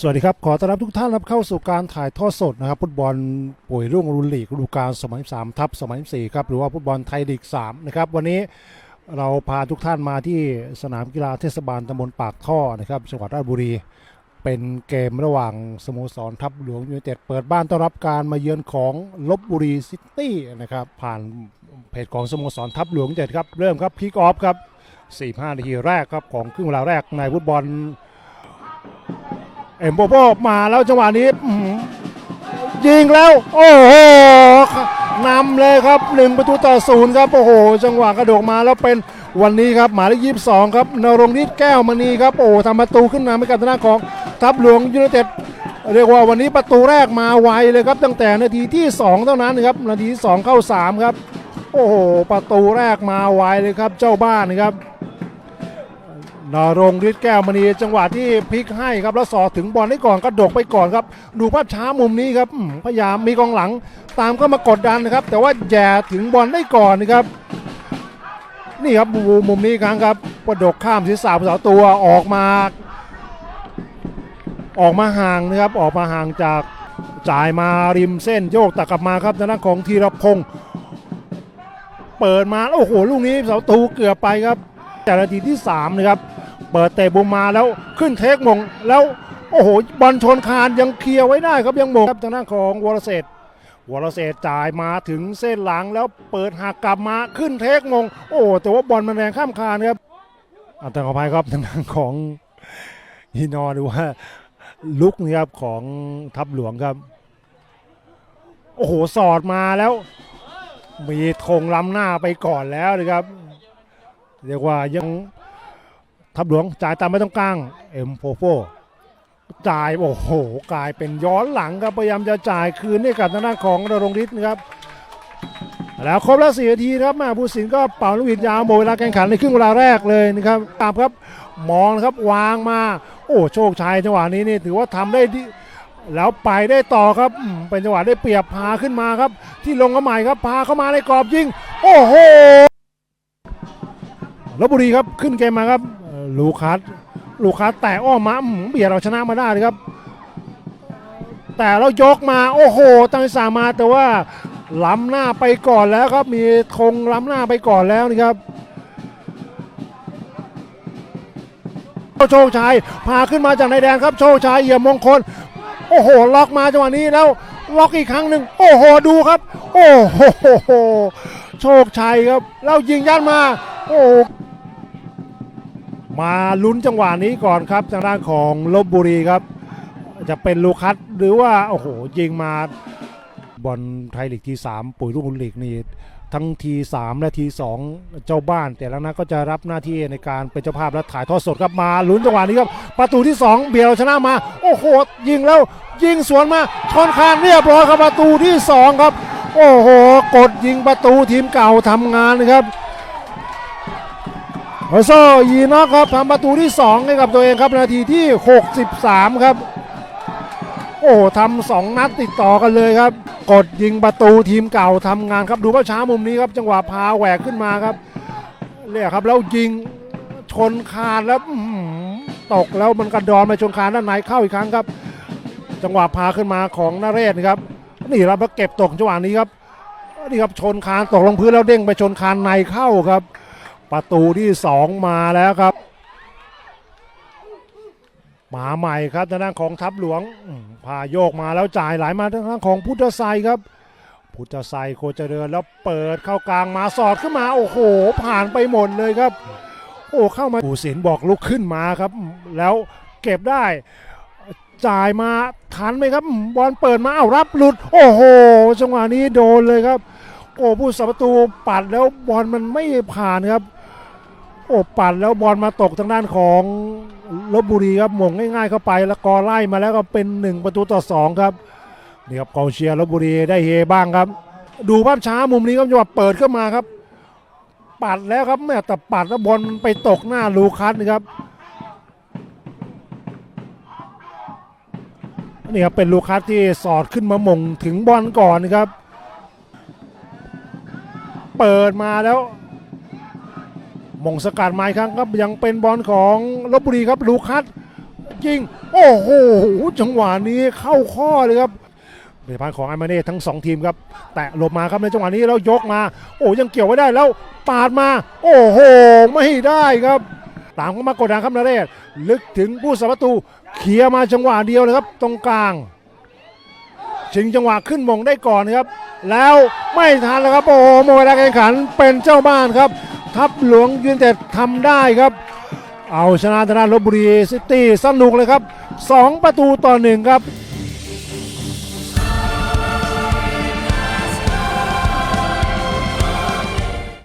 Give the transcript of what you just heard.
สวัสดีครับ ขอต้อนรับทุกท่านรับเข้าสู่การถ่ายทอดสดนะครับฟุตบอลป่วยรุ่งรุนลีกฤดูกาล2023ทับ2024ครับหรือว่าฟุตบอลไทยลีก3นะครับวันนี้เราพาทุกท่านมาที่สนามกีฬาเทศบาลตำบลปากท่อนะครับจังหวัดราชบุรี เป็นเกมระหว่างสโมสรทัพหลวงยูไนเต็ดเปิดบ้านต้อนรับการมาเยือนของลบบุรีซิตี้นะครับผ่านเพจของสโมสรทัพหลวงยูไนเต็ดครับเริ่มครับพีกออฟครับ45นาทีแรกครับของครึ่งเวลาแรกในฟุตบอล เอ็มโบโบมาแล้วจังหวะนี้ยิงแล้ว โอ้โหนำเลยครับหนึ่งประตูต่อศูนย์ครับโอ้โห จังหวะกระโดดมาแล้วเป็นวันนี้ครับหมายเลขยี่สิบสองครับนรงฤทธิ์แก้วมณีครับโอ้ทำประตูขึ้นมาไม่กับทางด้าของทัพหลวงยูไนเต็ดเรียกว่าวันนี้ประตูแรกมาไวเลยครับ ตั้งแต่นาทีที่ 2 เท่านั้นครับนาทีที่2เข้า 3 ครับ โอ้โห ประตูแรกมาไวเลยครับเจ้าบ้านนะครับ นรงฤทธิ์แก้วมณีจังหวะที่พลิกให้ครับแล้วสอดถึงบอลได้ก่อนกระดกไปก่อนครับ ดูภาพช้ามุมนี้ครับพยายามมีกองหลัง ตามเข้ามากดดันนะครับ แต่ว่าแย่ถึงบอลได้ก่อนนะครับ นี่ครับมุมมุมนี้ครั้งครับกระดกข้ามศีรษะผู้สาวตัวออกมา ออกมาห่างนะครับออกมาห่างจากจ่ายมาริมเส้นโยกตักกลับมาครับทางด้านของธีรพงศ์เปิดมาโอ้โหลูกนี้เสาตูเกือบไปครับ แต่นาทีที่3นะครับเปิดเตะบุมมาแล้วขึ้นเทคมงแล้วโอ้โหบอลชนคานยังเคลียร์ไว้ได้ครับยังมงครับทางด้านของวรเศรษฐ์วรเศรษฐ์จ่ายมาถึงเส้นหลังแล้วเปิดหักกลับมาขึ้นเทคมงโอ้แต่ว่าบอลมันแรงข้ามคานครับอัตราขอภัยครับทางด้านของฮีนอดูว่าลุกนี่ครับของทัพหลวงครับ โอ้โหสอดมาแล้ว มีธงล้ำหน้าไปก่อนแล้วนะครับ เรียกว่ายังทับหลวงจ่ายตามไม่ต้องกลางเอ็มโฟโฟจ่ายโอ้โหกลายเป็นย้อนหลังครับพยายามจะจ่ายคืนให้กับทางด้านของนรงฤทธิ์นะครับแล้วครบแล้วสี่นาทีครับแมาผู้สินก็เป่าลูกหวิดยาวหมดเวลาแข่งขันในครึ่งเวลาแรกเลยนะครับตามครับมองครับวางมา โอ้โชคชัยจังหวะนี้นี่ถือว่าทำได้ดีแล้วไปได้ต่อครับเป็นจังหวะได้เปรียบพาขึ้นมาครับ ที่ลงกระใหม่ครับพาเข้ามาในกรอบยิง โอ้โห ลบบุรีครับขึ้นเกมมาครับลูคัสลูคัสแต่อ้อมมาอื้อหือเบียดเราชนะมาได้เลยครับ แต่เรายกมาโอ้โหตั้งสามาแต่ว่าล้ำหน้าไปก่อนแล้วครับมีธงล้ำหน้าไปก่อนแล้วนี่ครับโชคชัยพาขึ้นมาจากในแดนครับโชคชัยเอี่ยมมงคล โอ้โห ล็อกมาจังหวะนี้แล้วล็อกอีกครั้งหนึ่งโอ้โหดูครับ โอ้โหโชคชัยครับ แล้วยิงยัดมา โอ้ มาลุ้นจังหวะนี้ก่อนครับทางด้านของลบบุรีครับ จะเป็นลูคัสหรือว่าโอ้โหยิงมาบอลไทยลีกที 3 ปุ๋ยรุ่งลีกนี่ทั้งที 3 และที 2 เจ้าบ้าน แต่ละนัดก็จะรับหน้าที่ในการเป็นเจ้าภาพและถ่ายทอดสดครับมาลุ้นจังหวะนี้ครับ ประตูที่ 2 เบียร์เราชนะมา โอ้โห ยิงแล้วยิงสวนมาชนคานเรียบร้อยครับประตูที่ 2 ครับ โอ้โห กดยิงประตูทีมเก่าทำงานนะครับ โอโซยีนอกครับทำประตูที่ 2 ให้กับตัวเองครับนาทีที่ 63 ครับ โอ้ทำสองนัดติดต่อกันเลยครับ กดยิงประตูทีมเก่าทำงานครับดูภาช้ามุมนี้ครับ จังหวะพาแหวกขึ้นมาครับเนี่ยครับแล้วยิงชนคานแล้วตกแล้วมันกระดอนไปชนคานด้านในเข้าอีกครั้งครับ จังหวะพาขึ้นมาของนาเรศครับนี่รับแล้วเก็บตกจังหวะนี้ครับนี่ครับชนคานตกลงพื้นแล้วเด้งไปชนคานในเข้าครับ ประตูที่สองมาแล้วครับ มาใหม่ครับทางด้านของทัพหลวงพาโยกมาแล้วจ่ายไหลามาทางด้านของพุทธไซครับ พุทธไซโคจเจริญแล้วเปิดเข้ากลางมาสอดขึ้นมาโอ้โห ผ่านไปหมดเลยครับ โอ้เข้ามาผู้สินบอกลุกขึ้นมาครับ แล้วเก็บได้จ่ายมาทันไหมครับ บอลเปิดมาเอารับหลุด โอ้โหจังหวะนี้โดนเลยครับ โอ้ผู้สัประตูปัดแล้วบอลมันไม่ผ่านครับ โอ้ปัดแล้วบอลมาตกทางด้านของลบบุรีครับหม่งง่ายๆเข้าไปแล้วกอไล่มาแล้วก็เป็น1ประตูต่อ2ครับนี่ครับกองเชียร์ลบบุรีได้เฮบ้างครับ ดูภาพช้ามุมนี้ครับจังหวะเปิดเข้ามาครับ ปัดแล้วครับแม่แต่ปัดแล้วบอลไปตกหน้าลูคัสนะครับนี่ครับเป็นลูคัสที่สอดขึ้นมาหม่งถึงบอลก่อนนะครับ เปิดมาแล้ว มงสกัดไม้ครั้งครับยังเป็นบอลของลบบุรีครับลูคัสยิง โอ้โหจังหวะนี้เข้าข้อเลยครับผลิตภัณฑ์ของไอมาเน่ทั้ง 2 ทีมครับ แตะหลบมาครับในจังหวะนี้แล้วยกมา โอ้ยังเกี่ยวไว้ได้แล้วปาดมา โอ้โห ไม่ได้ครับ ตามเข้ามากดดันครับนาเรศลึกถึงผู้สาประตูเคลียมาจังหวะเดียวเลยครับ ตรงกลางชิงจังหวะขึ้นมงได้ก่อนครับ แล้วไม่ทันแล้วครับโอ้โหหมดเวลาการแข่งขันเป็นเจ้าบ้านครับ ทัพหลวงยูไนเต็ดทำได้ครับ เอาชนะธนาลบบุรีซิตี้สนุกเลยครับ 2 ประตูต่อหนึ่งครับ